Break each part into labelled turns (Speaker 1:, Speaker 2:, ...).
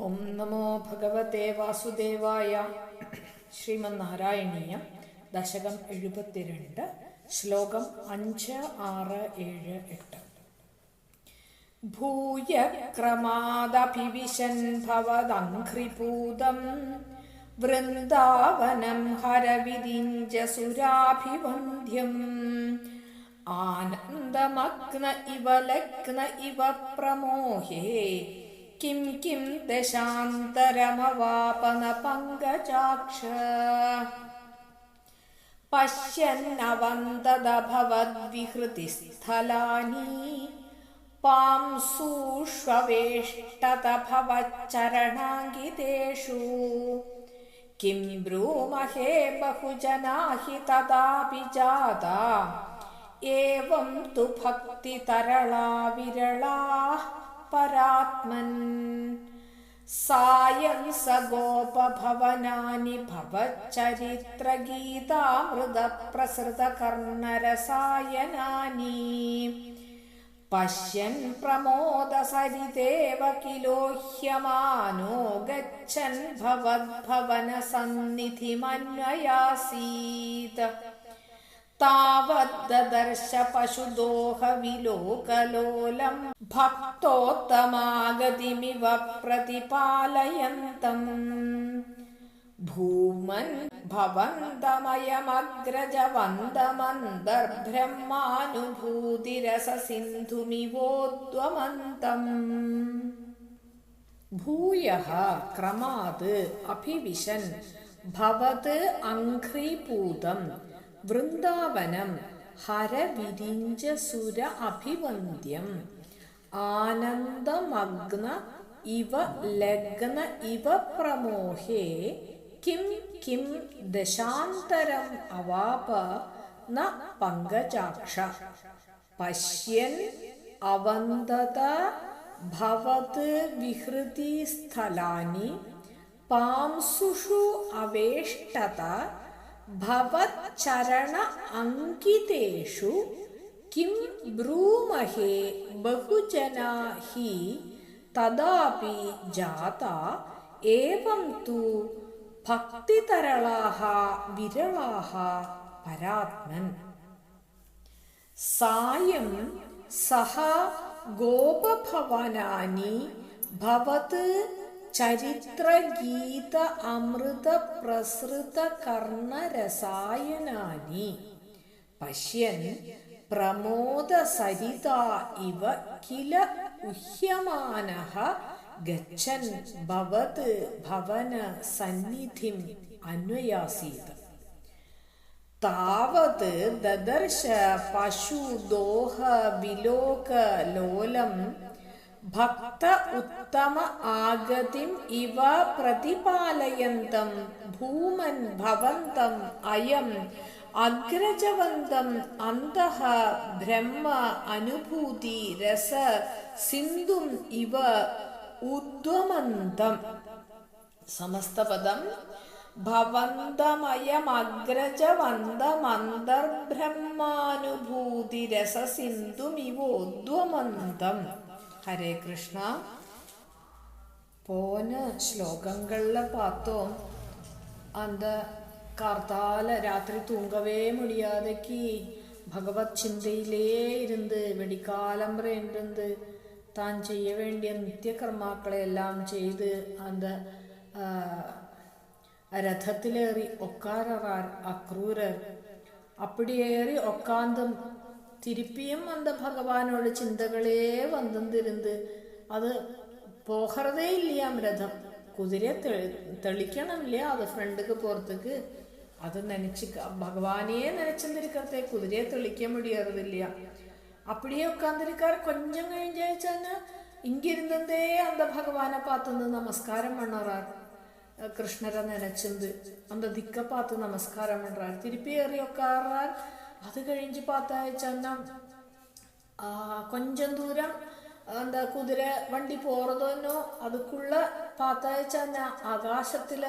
Speaker 1: ഓം നമോ ഭഗവത്തെ വാസുദേവായ ശ്രീമന്നാരായണീയം ദശകം എഴുപത്തിരണ്ട് ശ്ലോകം അഞ്ച് ആറ് ഏഴ് എട്ട്. ഭൂയ ക്രമാദഭിവിശൻ ഭവദഘ്രിപൂതം വൃന്ദാവനം ഹരവിരിഞ്ച സുരാഭിവന്ധ്യം. ആനന്ദമഗ്ന ഇവ ലഗ്ന ഇവ പ്രമോഹേ കിം കിം ദശാന്തരമവാപന പങ്കജാക്ഷ. പശ്യന്നവന്തദഭവദ്വിഹൃതിസ്ഥലാനി. പാംസൂഷ്വേഷ്ടത ഭവച്ചരണാങ്കിതേഷു കിം ബ്രൂമഹേ ബഹുജനാ ഹി തഥാപി ജാതാ. ഏവം തു ഭക്തിതരളാ വിരളാ പരാത്മൻ സായം സ ഗോപഭവനാനി ഭവച്ചരിത്രഗീതാമൃത പ്രസൃത കർണരസായനാനി പശ്യൻ പ്രമോദസരിതേവ കിലോഹ്യമാനോ താവദ്ദർശ പശുദോഹവിലോകലോലം ഭക്തോത്തമാഗതിമിവ പ്രതിപാലയന്തം. ഭൂമൻ ഭവന്തമയമഗ്രജവന്ദമന്തർഭ്രമാനുഭൂതിരസസിന്ധുമിവോദ്വമന്തം ഭൂയഃ ക്രമാത് അഭിവിശൻ ഭവത് അഘ്രീപൂതം വൃന്ദാവനം ഹരവിരിഞ്ച സുര അഭിവന്ദ്യം ആനന്ദമഗ്ന ഇവ ലഗ്ന ഇവ പ്രമോഹേ കിം കിം ദശാന്തരം അവാപ ന പങ്കജാക്ഷ പശ്യൻ അവന്തത ഭവത് വിഹൃതി സ്ഥലാനി പാംസുഷു അവേഷ്ടത ഭവച്ചരണ അങ്കിതേഷു കിം ബ്രൂമഹേ ബഹുജനാ ഹി തദാപി ജാത ഏവം തു ഭക്തിതരളാഹ വിരളാഹ പരാത്മൻ സായം സഹ ഗോപഭവനാനി ഭവത് ചരിത്രഗീത അമൃത പ്രസൃത കർണരസായനാനി പശ്യൻ പ്രമോദസരിത ഇവ കില ഉഹ്യമാനഃ ഗച്ഛൻ ഭവത് ഭവന സന്നിധിം അന്വയാസീത്. താവത് ദദർശ പശു ദോഹ വിലോക ലോലം ഭക്ത ഉത്തമ ആഗതിം ഇവ പ്രതിപാലയന്തം ഭൂമൻ ഭവന്തം അയം അഗ്രജവന്തം അന്തഃ ബ്രഹ്മ അനുഭൂതി രസ സിന്ധും ഇവ ഉദ്വമന്തം. സമസ്തപദം ഭവന്തമയമഗ്രജവന്തമന്തർബ്രഹ്മാനുഭൂതി രസസിന്ധുമിവോദ്വമന്തം ഹരേ കൃഷ്ണ. പോന ശ്ലോകങ്ങളിലെ പാത്തോ അന്ത കാർത്താല രാത്രി തൂങ്കവേ മുടിയാതക്ക് ഭഗവത് ചിന്തയിലേ ഇരുന്ന് വെടിക്കാലം പറയുന്നത് താൻ ചെയ്യ വേണ്ടിയ നിത്യകർമാക്കളെല്ലാം ചെയ്ത് അന്ത രഥത്തിലേറി ഒക്കാററാർ അക്രൂരർ. അപ്പടിയേറി ഒക്കാന്തം திருப்பியும் அந்த பகவானோட சிந்தகளே வந்துந்திருந்து அது போகிறதே இல்லையாம் ரதம் குதிரையை தெளி தெளிக்கணும் இல்லையா அது ஃப்ரெண்டுக்கு போகிறதுக்கு அது நினச்சி பகவானையே நினச்சிருக்கிறதே குதிரையை தெளிக்க முடியறது இல்லையா அப்படியே உட்காந்துருக்கார் கொஞ்சம் കഴിഞ്ഞാച്ചാ ഇങ്ങിരുന്നതേ அந்த பகவானை பார்த்து நமஸ்காரம் பண்ணுறார் கிருஷ்ணரை நினைச்சிருந்து அந்த திக்க பார்த்து நமஸ்காரம் பண்றார் திருப்பி ஏறி உட்கார்றார் அது கழிஞ்சு பார்த்தாச்சுன்னா கொஞ்சம் தூரம் அந்த குதிரை வண்டி போறதோன்னோ அதுக்குள்ள பார்த்தாச்சுன்னா ஆகாசத்துல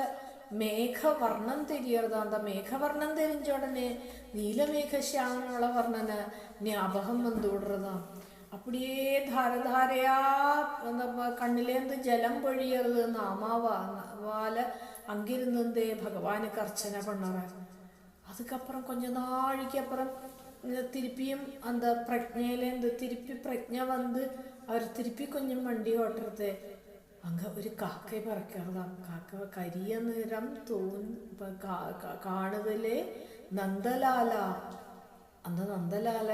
Speaker 1: மேகவர்ணம் தெரியறது அந்த மேகவர்ணம் தெரிஞ்ச உடனே நீலமேக சியாமனோட வர்ணனை ஞாபகம் வந்து விடுறதாம் அப்படியே ധാരധാരയാ நம்ம കണ്ണിലേന്ത് ജലം പൊഴിയരുത് നാമാവാല அங்கிருந்தே பகவானுக்கு அர்ச்சனை பண்ணுறாங்க അതുക്കപ്പുറം கொஞ்ச நாளைக்கு തിരുപ്പിയും എന്താ அந்த பிரஜையிலேருந்து തിരുപ്പി പ്രജ്ഞ വന്ന് അവർ തിരുപ്പി കുഞ്ഞും വണ്ടി ഓട്ടരുത്. അങ്ങ് ഒരു കാക്കയെ പറക്കരുതാം കാക്ക കരിയ നിറം തോൻ കാണുതലേ നന്ദലാല. അന്ന് നന്ദലാല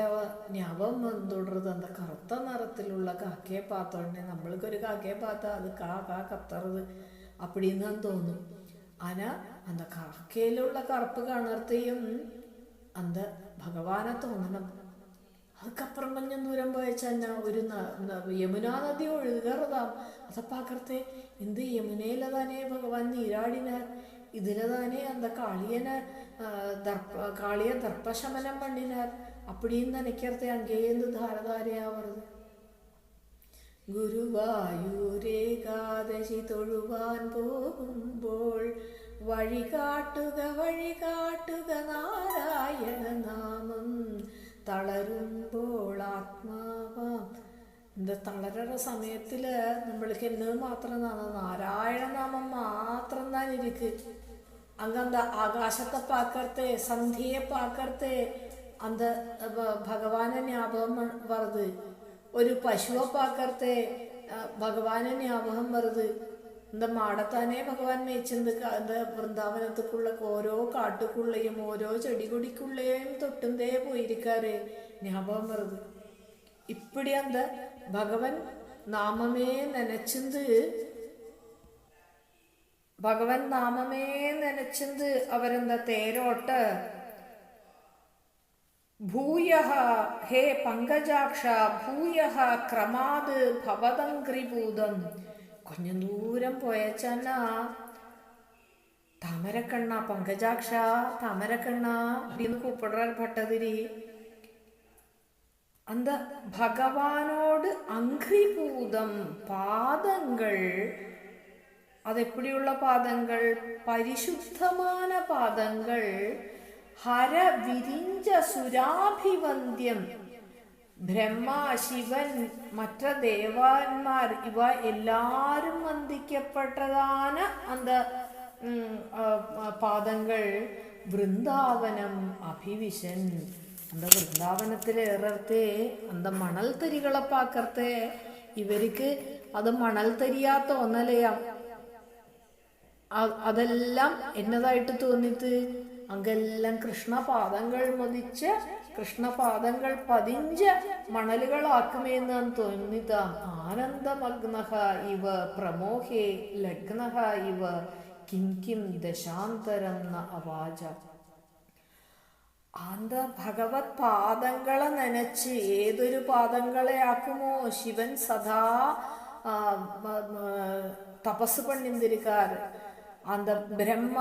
Speaker 1: ഞാവം വന്നുടരുത് അന്ന കറുത്ത നിറത്തിലുള്ള കാക്കയെ പാത്തോണ്ടേ. നമ്മൾക്കൊരു കാക്കയെ പാത്ത. അത് കാ കാ കത്തറത് അപ്പടിന്നാന്ന് തോന്നും. ആന அந்த കാക്കയിലുള്ള കറുപ്പ് കാണാർത്തയും അത് ഭഗവാനെ തോന്നണം. அதுக்கப்புறம் கொஞ்சம் ദൂരം போயச்சன்னா ഒരു യമുനാ നദി ഒഴുകറതാം. അതപ്പാക്കത്തെ എന്ത് യമുനയിലെ ഭഗവാൻ നീരാടിനാർ ഇതിലതാനേ തന്നെ അന്ത കാളിയനെ ദർപ്പ കാളിയ ദർപ്പശമനം പണ്ടിനാർ അപ്പടിയും നനയ്ക്കർത്തെ அங்கேயிருந்து தாரதாரையாவது ഗുരുവായൂരേകാദശി തൊഴുവാൻ പോകുമ്പോൾ വഴികാട്ടുക വഴികാട്ടുക നാരായണ നാമം. തളരുമ്പോൾ ആത്മാവാം. എന്താ തളരുന്ന സമയത്തിൽ നമ്മൾക്ക് എന്നത് മാത്രം തന്നെ നാരായണ നാമം മാത്രം താൻ ഇരിക്ക്. അങ്ങന്ത ആകാശത്തെ പാക്കർത്തെ സന്ധ്യയെ പാക്കർത്തെ അന്ത ഭഗവാനെ ഞാപകം വറുത് ഒരു പശുവെ പാക്കർത്തെ ഭഗവാനെ ഞാപകം വറുത് இந்த மாடத்தானே ഭഗവാൻ മേച്ചിന്ത് அந்த വൃന്ദാവനത്തുക്കുള്ള ഓരോ കാട്ടുക്കുള്ളയും ഓരോ ചെടികൊടിക്കുള്ളയും തൊട്ടുന്തേ പോയിരിക്കാറ് ஞாபகம் வருது இப்படி அந்த பகவன் நாமமே நினைச்சிருந்து ഭഗവൻ നാമമേ നനച്ചിന്ത് അവരെന്താ തേരോട്ട് ഭൂയ ഹേ പങ്കജാക്ഷ ഭൂയ ക്രമാത് ഭവതങ്ക്രിഭൂതം കുഞ്ഞു ദൂരം പോയ పోయచ్చన్నా താമരക്കണ്ണ പങ്കജാക്ഷ താമരക്കണ്ണ. എന്ന് കൂപ്പിടാൻ ഭട്ടതിരി. അന്ത ഭഗവാനോട് അങ്ക്രിഭൂതം പാദങ്ങൾ. അതെപ്പടിയുള്ള പാദങ്ങൾ? പരിശുദ്ധമായ പാദങ്ങൾ. ഹരവിരിഞ്ച സുരാഭിവന്ദ്യം ബ്രഹ്മ ശിവൻ മറ്റ ദേവാന്മാർ ഇവ എല്ലാരും വന്ദിക്കപ്പെട്ടതാണ് അന്ത പാദങ്ങൾ. വൃന്ദാവനം അഭിവിശൻ. അന്ത വൃന്ദാവനത്തിൽ ഏറത്തെ അന്ത മണൽ തരികളെ ഇവർക്ക് അത് മണൽ തരിയാത്ത തോന്നലയാം അതെല്ലാം എന്നതായിട്ട് തോന്നിയിട്ട് അങ്ങെല്ലാം കൃഷ്ണപാദങ്ങൾ മതിച്ച് കൃഷ്ണപാദങ്ങൾ പതിഞ്ച മണലുകളാക്കുമെന്ന് തോന്നിത ആനന്ദമഗ്നഹ ഇവ പ്രമോഹേ ലഗ്നഹ ഇവ കിങ്കിം കിം ദശാന്തരം ന അവാച. ആന്ത ഭഗവത് പാദങ്ങളെ നനച്ച് ഏതൊരു പാദങ്ങളെ ആക്കുമോ? ശിവൻ സദാ തപസ് പണിന്തിരിക്കാറ് அந்த ബ്രഹ്മ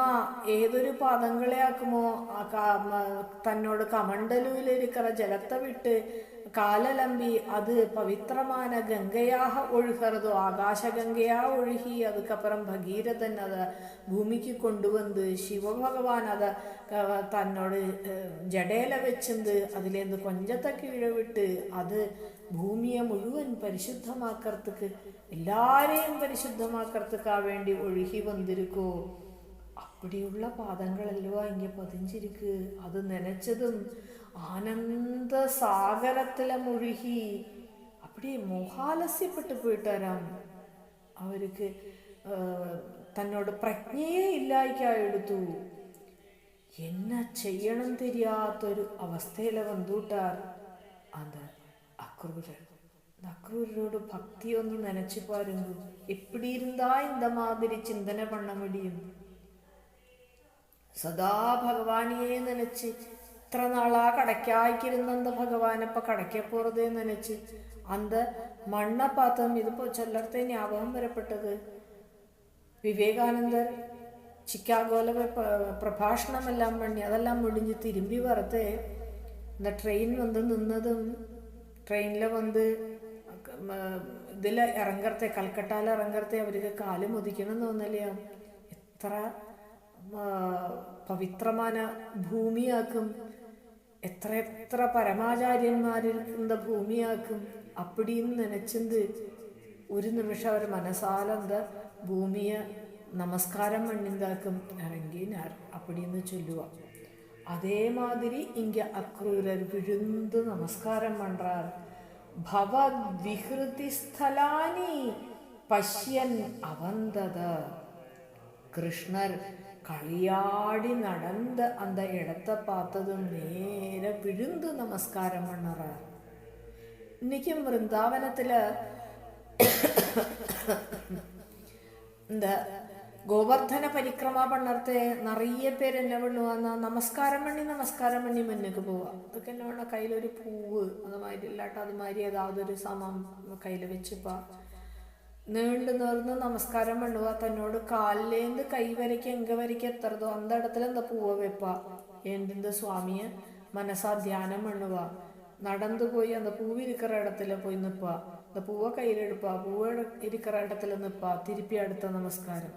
Speaker 1: ഏതൊരു പാദങ്ങളെ ആക്കുമോ തന്നോട് കമണ്ടലുവിലിരിക്കുന്ന ജലത്തെ വിട്ട് കാലലമ്പി അത് പവിത്രമായ ഗംഗയാഹ ഒഴുകറതോ ആകാശഗംഗയാ ഒഴുകി അതുക്കപ്പുറം ഭഗീരഥൻ അത് ഭൂമിക്ക് കൊണ്ടുവന്ന് ശിവഭഗവാൻ അത് തന്നോട് ജടേല വെച്ചത് അതിലേന്ന് കൊഞ്ചത്തെ കീഴവിട്ട് അത് ഭൂമിയെ മുഴുവൻ പരിശുദ്ധമാക്കർത്തക്ക് എല്ലാരെയും പരിശുദ്ധമാക്കറത്തുക്കാ വേണ്ടി ഒഴുകി വന്നിരിക്കോ. അപ്പടിയുള്ള പാദങ്ങളല്ലോ ഇങ്ങനെ പതിഞ്ചിരിക്ക് അത് നനച്ചതും ആനന്ദ സാഗരത്തിലെ മുഴുകി അപ്പടി മോഹാലസ്യപ്പെട്ടു പോയിട്ടാരാം. അവർക്ക് തന്നോട് പ്രജ്ഞയെ ഇല്ലായിക്കെടുത്തു എന്നാ ചെയ്യണം തരാത്തൊരു അവസ്ഥയിലെ വന്നൂട്ടാർ അത് അക്രൂരൻ. അക്രൂരരോട് ഭക്തി ഒന്ന് നനച്ചു പാരുന്നു. എപ്പിടിയിരുന്നാ ഇന്ത മാതിരി ചിന്തന പണ്ണമടിയും സദാ ഭഗവാനിയെ നനച്ച് ഇത്ര നാളാ കടക്കായ്ക്കിരുന്ന അന്ത ഭഗവാനപ്പ കടക്ക പോറതേ നനച്ച് അന്ത മണ്ണ പാത്രം ഇതിപ്പോ ചിലർത്തെ ஞாபகம் വരപ്പെട്ടത് വിവേകാനന്ദർ ചിക്കാഗോല പ്രഭാഷണമെല്ലാം പണി അതെല്ലാം മുടിഞ്ഞ് തിരുമ്പി വറുത്ത് இந்த ட்ரெயின் வந்து நின்னதும் ட்ரெயினில் வந்து ഇതിൽ ഇറങ്ങറത്തെ കൽക്കട്ടയിൽ ഇറങ്ങറത്തെ അവർക്ക് കാല് മുതിക്കണം തോന്നലെയാ എത്ര പവിത്രമായ ഭൂമിയാക്കും എത്ര എത്ര പരമാചാര്യന്മാരിക്കുന്ന ഭൂമിയാക്കും? അപ്പടിയും നനച്ചത് ഒരു നിമിഷം അവർ മനസാലന്ത ഭൂമിയെ നമസ്കാരം മണ്ണിന്താക്കും ഇറങ്ങിനാർ അപ്പടിയെന്ന് ചൊല്ലുക അതേമാതിരി ഇങ്ക അക്രൂരർ വിഴുന്ത് നമസ്കാരം പണ്ടാർ. ഭവദ്വിഹൃതി സ്ഥലാനി പശ്യൻ അവന്തത. കൃഷ്ണർ കളിയാടി നടന്ന് അന്ത ഇടത്തെ പാത്തതും നേരെ വിഴുന്ന് നമസ്കാരം പണ്ണറാർ ഇന്നിക്കും വൃന്ദാവനത്തിൽ എന്താ ഗോവർദ്ധന പരിക്രമ പണ്ണർത്തെ നിറയെ പേര് എന്നെ പെണ്ണുവാന്ന നമസ്കാരം പണി നമസ്കാരം പണി മുന്നേക്ക് പോവാ. അതൊക്കെ എന്നെ വേണം കയ്യിലൊരു പൂവ് അതുമാതിരി ഇല്ലാട്ട അതുമാതിരി ഏതാതൊരു സമം കയ്യിൽ വെച്ചുപ്പാ നീണ്ടു നേർന്ന് നമസ്കാരം പണ്ണുക തന്നോട് കാലിലേന്ത് കൈ വരയ്ക്ക് എങ്ക വരയ്ക്ക് എത്തറതോ അന്ത ഇടത്തിൽ എന്താ പൂവ വെപ്പ എന്തിന്റെ സ്വാമിയെ മനസ്സാ ധ്യാനം പണ്ണുക നടന്നു പോയി அந்த பூவு இருக்கிற இடத்துல போய் நிற்பா அந்த பூவை கையில் எடுப்பா பூவை இருக்கிற இடத்துல நிற்பா திருப்பி அடுத்த நமஸ்காரம்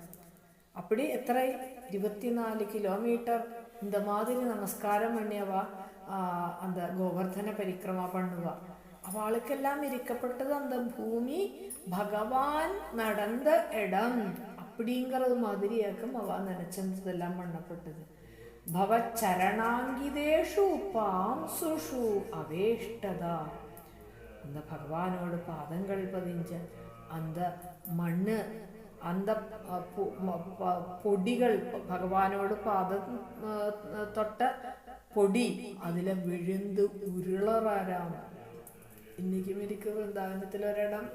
Speaker 1: அப்படி எத்தனை இருபத்தி நாலு கிலோமீட்டர் இந்த மாதிரி நமஸ்காரம் பண்ணியவா அந்த கோவர்த்தன பரிக்கிரமா பண்ணுவா അവൾക്കെല്ലാം ഇരിക്കപ്പെട്ടത് അന്ത ഭൂമി ഭഗവാൻ നടന്ന ഇടം. அப்படிங்கிறது മാതിരിയാക്കും അവ நினைச்சதெல்லாம் മണ്ണപ്പെട്ടത് ഭവചരണാങ്കിതേഷു പാംസുഷു അവേഷ്ടത. അന്ത ഭഗവാനോട് പാദങ്ങൾ പതിഞ്ച് അന്ത മണ്ണ് അന്ത പൊടികൾ ഭഗവാനോട് പാദം തൊട്ട പൊടി അതിലെ വിഴുന്ത് ഉരുളറാരാണ് ഇന്നേക്കും വൃന്ദാവനത്തിൽ ഒരിടം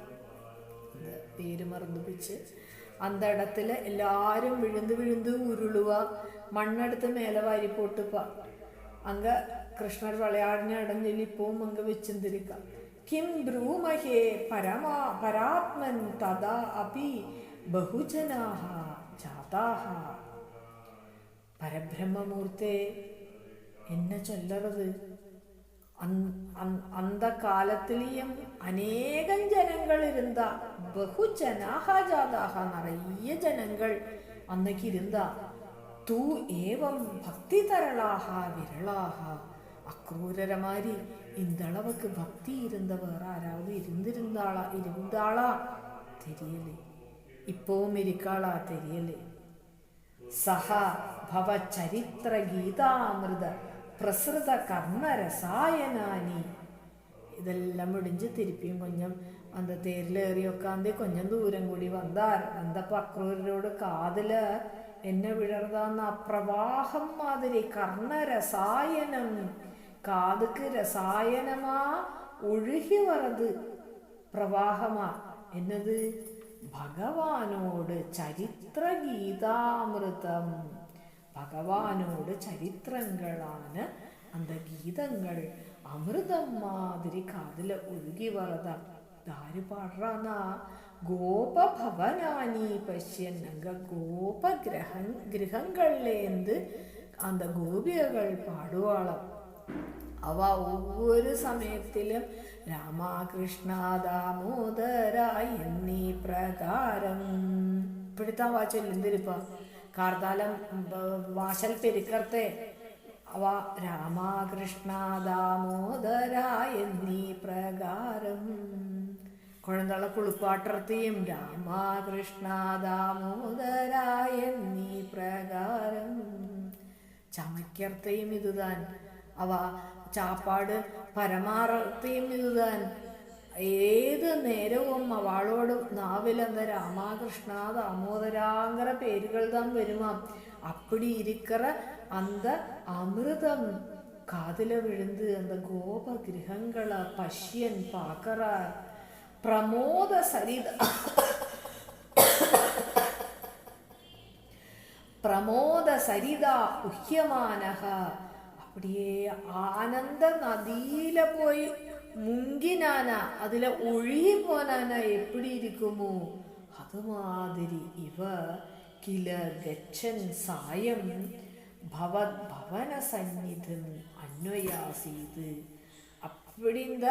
Speaker 1: പേര് മർദ്ദിപ്പിച്ച് അന്തടത്തിൽ എല്ലാവരും വിഴുന്ന് വിഴുന്ന് ഉരുളുക മണ്ണെടുത്ത് മേലെ വാരിപ്പോട്ടുപ്പ അങ്ക കൃഷ്ണർ വിളയാടിനടഞ്ഞിലിപ്പവും അങ്ങ് വെച്ചിന്തിരിക്കാം. കിം ബ്രൂമഹേ പരമാ പരാത്മൻ തഥാ അപി ബഹുജനാഹ ജാതാഹ. പരബ്രഹ്മമൂർത്തേ എന്നെ ചൊല്ലരുത്. അന്തകാലത്തിലെയും അനേകം ജനങ്ങൾ ഇരുന്ന ബഹുജനാഹാജാതാഹ നിറയെ ജനങ്ങൾ അന്നേക്ക് ഇരുന്ന തൂ ഏവം ഭക്തി തരളാഹ വിരളാഹ. അക്രൂരമാരി ഇന്തളവക്ക് ഭക്തി ഇരുന്ന വേറെ ആരാവും ഇരുന്നിരുന്നാള ഇരുന്നാളാ തെരിയലേ. ഇപ്പവും ഇരിക്കാളാ തെരിയലേ. സഹ ഭവ ചരിത്ര ഗീതാമൃത പ്രസൃത കർമ്മ രസായനാനി ഇതെല്ലാം മുടിഞ്ച് തിരുപ്പിയും കൊഞ്ഞം അന്ത തേരിലേറി കൊഞ്ഞം ദൂരം കൂടി വന്നാൽ അന്ത അക്രൂരരോട് കാതിൽ എന്നെ വിഴർതാന്ന പ്രവാഹം മാതിരി കർണരസായനം കാതുക്ക് രസായനമാ ഒഴുകി വറത് പ്രവാഹമാ. എന്നത് ഭഗവാനോട് ചരിത്രഗീതാമൃതം. ഭഗവാനോട് ചരിത്രങ്ങളാണ് அந்த ഗീതങ്ങൾ അമൃതം മാതിരി കാതിൽ ഒഴുകി വരത ഇതാര് പാടുറാന്നാ ഗോപഭവനാനി പശ്യൻ അങ്ക ഗോപഗ്രഹ ഗൃഹങ്ങളിലേന്ത് அந்த ഗോപികകൾ പാടുവാളം അവ ഒവ്വൊരു സമയത്തിലും രാമകൃഷ്ണ ദാമോദര എന്നീ പ്രകാരം ഇപ്പോഴത്തെ വാച്ചൽ എന്തിരിപ്പ കാർത്താലം വാശൽ പെരുക്കർത്തെ അവ രാമകൃഷ്ണ ദാമോദര എന്നീ പ്രകാരം. കുഴന്തള കുളിപ്പാട്ടർത്തിയും രാമകൃഷ്ണ ദാമോദര എന്നീ പ്രകാരം. ചമയ്ക്കർത്തയും ഇതുതാൻ അവ ചാപ്പാട് പരമാർത്തിയും ഇതുതാൻ ഏത് നേരവും അവളോട് നാവിലെന്ന രാമാകൃഷ്ണ ദാമോദരാങ്കര പേരുകൾ തന്നെ വരുമാ. അപ്പടി ഇരിക്കറ അന്ത അമൃതം കാതില വിഴുന്ന് എന്ത ഗോപഗൃഹങ്ങൾ പശ്യൻ പാക്കറ. പ്രമോദ സരിത പ്രമോദ സരിത ഉഹ്യമാനഹ. അപ്പടിയേ ആനന്ദ നദിയിലെ പോയി മുങ്കിനാന അതിലെ ഒഴുകി പോനാന എപ്പിടി ഇരിക്കുമോ? അതുമാതിരി ഇവ കില ഗച്ഛൻ സായം ഭവത് ഭവന സന്നിധം അന്വയാസീത്. അപ്പടിന്ത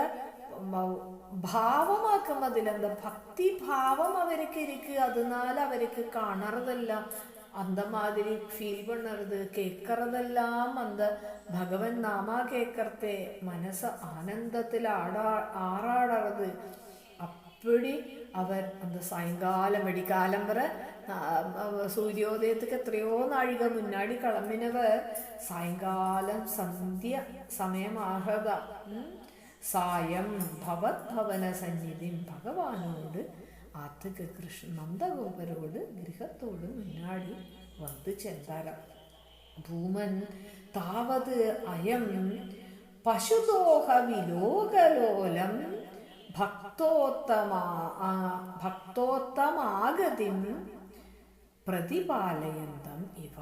Speaker 1: ഭാവമാക്കും അതിലെന്താ? ഭക്തി ഭാവം അവർക്ക് ഇരിക്കുക അതിനാൽ അവർക്ക് കാണറതല്ല. அந்த மாதிரி ஃபீல் பண்ணுறது கேட்கறதெல்லாம் அந்த பகவன் நாமா கேட்கறதே மனசு ஆனந்தத்தில் ஆடா ஆறாடுறது அப்படி அவர் அந்த சாயங்காலம் வெடிக்காலம் வரை സൂര്യോദയത്തിക്ക് എത്രയോ നാഴിക മുന്നാടി കളമ്പിനവർ സായങ്കാലം സന്ധ്യ സമയമാഹത സായം ഭവത് ഭവന സന്നിധിം ഭഗവാനോട് അധിക കൃഷ്ണ നന്ദഗോപരോട് ഗൃഹത്തോട് ಮುನ್ನಾಡಿ വന്നു ചെന്താല ഭൂമൻ താവത് അയം പശുദോഹ വിലോകലോലം ഭക്തോത്തമാ ഭക്തോത്തമാഗതി പ്രതിപാലയന്തം ഇവ.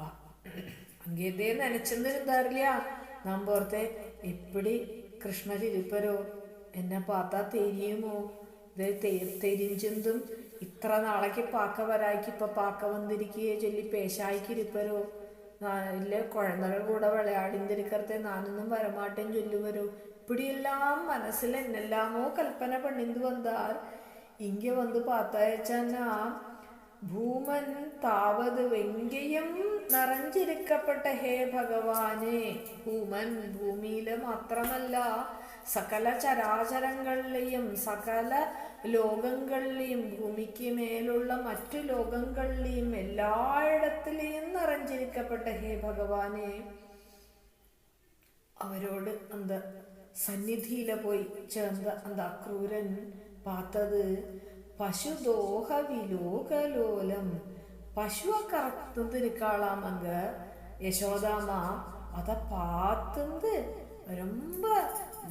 Speaker 1: അങ്ങേതേ നനച്ചെന്നിരുന്നാറില്ല നാം പുറത്തെ എപ്പടി കൃഷ്ണരിപ്പരോ എന്നെ പാത്താ തേരിയുമോ ഇത് തെ- തെരിഞ്ചും ഇത്ര നാളേക്ക് പാക്ക വരായ്ക്ക് ഇപ്പൊ പാക്ക വന്നിരിക്കുകയെ ചൊല്ലി പേശായിക്കിരിപ്പരോ ഇല്ല കുഴന്തകൾ കൂടെ വിളയാടിന്തിരിക്കറത്തെ നാനൊന്നും വരമാട്ടേം ചൊല്ലുവരോ? ഇപ്പിടിയെല്ലാം മനസ്സിൽ എന്നെല്ലാമോ കൽപ്പന പണിന്ത് വന്നാൽ ഇങ്ങ വന്ന് പാത്തയച്ചാ ഭൂമൻ താവത് വെങ്കയും നിറഞ്ഞിരിക്കപ്പെട്ട ഹേ ഭഗവാനെ ഭൂമൻ ഭൂമിയിൽ മാത്രമല്ല സകല ചരാചരങ്ങളിലെയും സകല ലോകങ്ങളിലെയും ഭൂമിക്ക് മേലുള്ള മറ്റു ലോകങ്ങളിലെയും എല്ലായിടത്തിലെയും നിറഞ്ഞിരിക്കപ്പെട്ട ഹേ ഭഗവാനെ. അവരോട് എന്താ സന്നിധിയിലെ പോയി ചേർന്ന് എന്താ അക്രൂരൻ പാത്തത് பசுதோக விலோகலோலம் பசுவை கறந்து இருக்காளாமங்க யசோதாமா அதை பார்த்துந்து ரொம்ப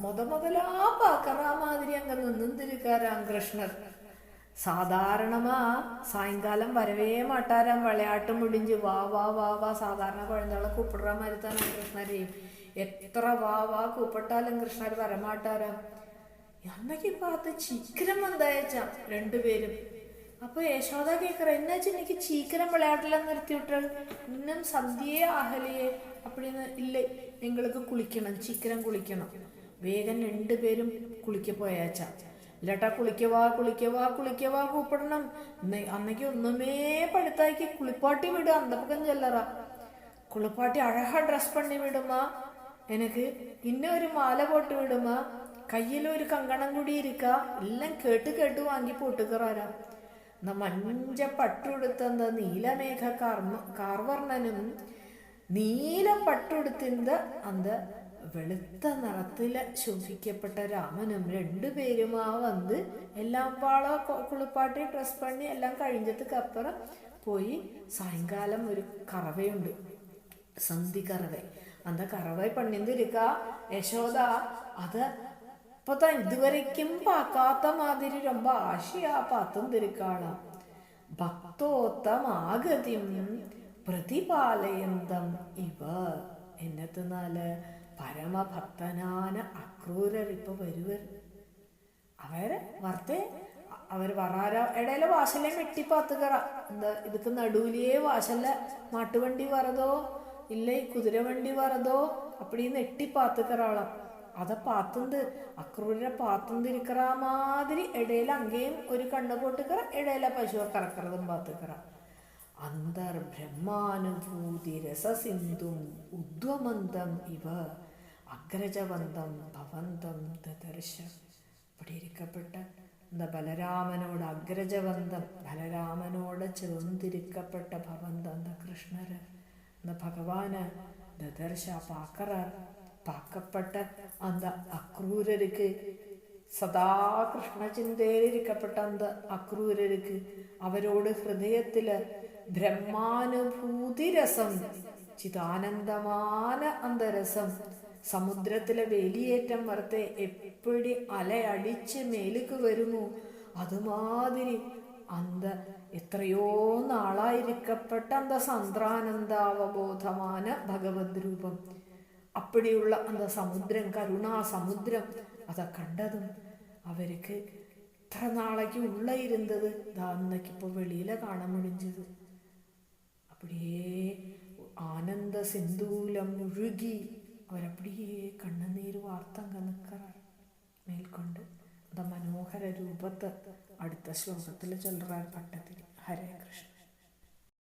Speaker 1: முத முதலா பார்க்குற மாதிரி அங்கே நின்றுருக்காராம் கிருஷ்ணர் சாதாரணமா சாயங்காலம் வரவே மாட்டாராம் விளையாட்டு முடிஞ்சு வா வா வா வா சாதாரண குழந்தைகளை கூப்பிடுற மாதிரி தானே கிருஷ்ணர் எத்தனை வா வா கூப்பிட்டாலும் கிருஷ்ணர் வரமாட்டாராம் അമ്മയ്ക്ക് പാത്ത് ചീക്കരം എന്തായച്ച രണ്ടുപേരും. അപ്പൊ യശോദ കേക്കറ എന്നുവെച്ചാ എനിക്ക് ചീക്കരം വിളയാട്ടെല്ലാം നിർത്തി വിട്ടാൽ ഇന്നും സന്ധ്യയെ അഹലിയെ അപ്പടിന്ന് ഇല്ല? നിങ്ങൾക്ക് കുളിക്കണം ചീക്കരം കുളിക്കണം. വേഗം രണ്ടുപേരും കുളിക്ക പോയാച്ച. ഇല്ലട്ടാ കുളിക്കവാ കുളിക്കവാ കുളിക്കവാ കൂപ്പിടണം. അന്നയ്ക്ക് ഒന്നുമേ പഴുത്താക്കി കുളിപ്പാട്ടി വിടും അന്തപ്പക്കം ചെല്ലറ. കുളിപ്പാട്ടി അഴഹ ഡ്രസ് പണി വിടുമാ. എനിക്ക് ഇന്ന ഒരു മാല പോട്ട് വിടുമാ. കയ്യിൽ ഒരു കങ്കണം കൂടി ഇരിക്ക. എല്ലാം കേട്ട് കേട്ട് വാങ്ങി പൊട്ടുകറാരാ മഞ്ച പട്ടുടുത്ത നീലമേഘ കാർമ കാർവർണനും നീല പട്ടുടുത്തിന്ത അന്ത വെളുത്ത നിറത്തിൽ ശോഭിക്കപ്പെട്ട രാമനും രണ്ടുപേരും ആ വന്ന് എല്ലാം പാള കുളിപ്പാട്ടി ഡ്രസ് പണി എല്ലാം കഴിഞ്ഞിട്ട് അപ്പുറം പോയി സായങ്കാലം ഒരു കറവയുണ്ട്. സന്ധി കറവ അന്ത കറവ പണിന്തിരിക്ക യശോദ അത് இப்பதான் இதுவரைக்கும் பார்க்காத மாதிரி ரொம்ப ஆசையா பார்த்தும் திருக்காளாம் ഭക്തോത്തമാഗതിം പ്രതിപാലയന്തം ഇവ എന്നത്തിനാല് പരമഭക്തനാന അക്രൂരർ ഇപ്പൊ വരുവർ അവര് വറുതെ അവർ വറാര ഇടയിലെ വാശലെ വെട്ടിപ്പാത്തുകറ എന്താ ഇതൊക്കെ നടുവിലേ വാശല മാട്ടുവണ്ടി വറതോ ഇല്ല ഈ കുതിരവണ്ടി വറതോ அப்படின்னு எட்டி അത പാത്തുണ്ട്. അക്രൂരിനെ പാത്തുണ്ട് ഇരിക്കറ മാതിരി ഇടയിൽ അങ്ങേയും ഒരു കണ്ണു പൊട്ടിക്കറ ഇടയിലെ പശുവ കറക്കറതും പാത്തുക്കറ. അന്തർ ബ്രഹ്മാനുഭൂതി രസസിന്ധും ഉദ്വമന്തം ഇവ. അഗ്രജവന്തം ഭവന്തം ഇവിടെ ഇരിക്കപ്പെട്ട എന്താ ബലരാമനോട് അഗ്രജവന്തം ബലരാമനോട് ചെറുതിരിക്കപ്പെട്ട ഭവന്തം എന്താ കൃഷ്ണര്. എന്ന ഭഗവാന് ദർശ പാക്കറ പാക്കപ്പെട്ട അന്ത അക്രൂരർക്ക് സദാ കൃഷ്ണചിന്തയിലിരിക്കപ്പെട്ട അന്ത അക്രൂരർക്ക് അവരോട് ഹൃദയത്തിൽ ബ്രഹ്മാനുഭൂതി രസം ചിദാനന്ദമാന അന്തരസം സമുദ്രത്തിലെ വേലിയേറ്റം വരത്തെ എപ്പടി അലയടിച്ച് മേലുക്ക് വരുമോ? അതുമാതിരി അന്ത എത്രയോ നാളായിരിക്കപ്പെട്ട അന്ത സന്ത്രാനന്ദാവബോധமான ഭഗവത് രൂപം അപ്പടിയുള്ള അന്ന സമുദ്രം கருணா சமுத்திரம் அதை கண்டதும் அவருக்கு ഇത്ര നാളേക്ക് ഉള്ളിരുന്നത് ദാ അന്നയ്ക്ക് വെളിയിലെ കാണാൻ മുടിഞ്ചത് അപ്പടിയേ ആനന്ദ സിന്ധൂലം മുഴുകി അവരപ്പടിയേ കണ്ണുനീര് വാർത്തങ്ക നിൽക്കറാർ മേൽക്കൊണ്ട് അത് മനോഹര രൂപത്തെ അടുത്ത ശ്ലോകത്തിൽ ചിലർ പട്ടത്തിൽ ഹരേ കൃഷ്ണ.